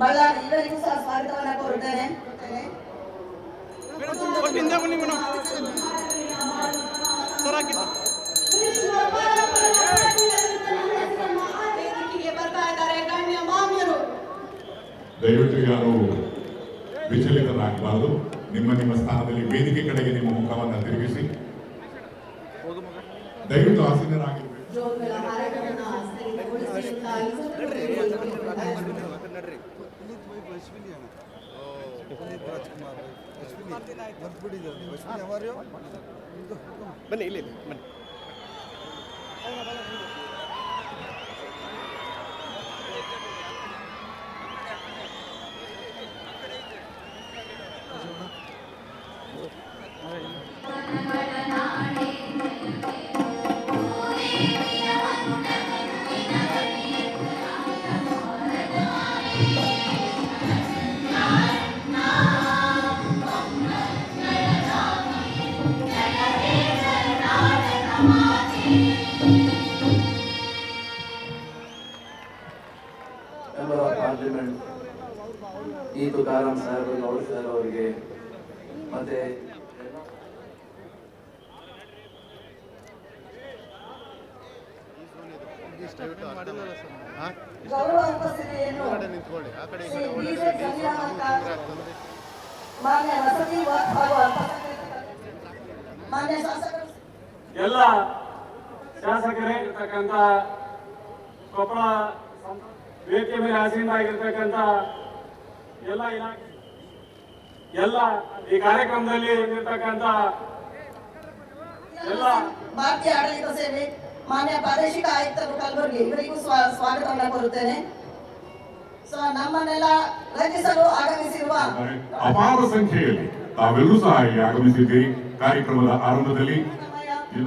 ಬಳ್ಳಾರಿ ಸಹ ಸ್ವಾಗತವನ್ನ ಕೋರುತ್ತೇನೆ. ದಯವಿಟ್ಟು ಯಾರು ವಿಚಲಿತರಾಗಬಾರದು. ನಿಮ್ಮ ನಿಮ್ಮ ಸ್ಥಾನದಲ್ಲಿ ವೇದಿಕೆ ಕಡೆಗೆ ನಿಮ್ಮ ಮುಖವನ್ನು ತಿರುಗಿಸಿ. ದಯವಿಟ್ಟು ಆಸೀನರಾಗಿರ್ಬೇಕು. ಜೋಗುಳ ಕಾರ್ಯಕ್ರಮನ ಅಶ್ವಿನಿ ಅಂತ ಅಶ್ವಿನಿ. ಅವರು ಬನ್ನಿ ಇಲ್ಲಿ, ಬನ್ನಿ. ಮೆಂಬರ್ ಆಫ್ ಪಾರ್ಲಿಮೆಂಟ್ ಈ ತುಕಾರಾಮ್ ಸಾಹೇಬ್ ಗೌಡ್ ಸರ್ ಅವರಿಗೆ. ಮತ್ತೆ ಎಲ್ಲ ಶಾಸಕರೇ ಇರ್ತಕ್ಕಂಥ ಕೊಪ್ಪಳ ವೇದಿಕೆ ಮೇಲೆ ಆಸೀನರಾಗಿರ್ತಕ್ಕಂಥ ಎಲ್ಲ ಇಲಾಖೆ ಎಲ್ಲ ಈ ಕಾರ್ಯಕ್ರಮದಲ್ಲಿ ಇರ್ತಕ್ಕಂಥ ಎಲ್ಲ ಭಾರತೀಯ ಆಡಳಿತ ಸೇವೆ ಮಾನ್ಯ ಪ್ರಾದೇಶಿಕ ಆಯುಕ್ತರು ಕಲಬುರಗಿ ಇವರಿಗೂ ಸ್ವಾಗತವನ್ನು ಸ್ವಾಗತವನ್ನ ಕೋರುತ್ತೇನೆ. ಸೊ ನಮ್ಮನ್ನೆಲ್ಲ ರಚಿಸಲು ಆಗಮಿಸಿರುವ ಅಪಾರ ಸಂಖ್ಯೆಯಲ್ಲಿ ತಾವೆಲ್ಲರೂ ಸಹ ಆಗಮಿಸಿದ್ದೀರಿ. ಕಾರ್ಯಕ್ರಮದ ಆರಂಭದಲ್ಲಿ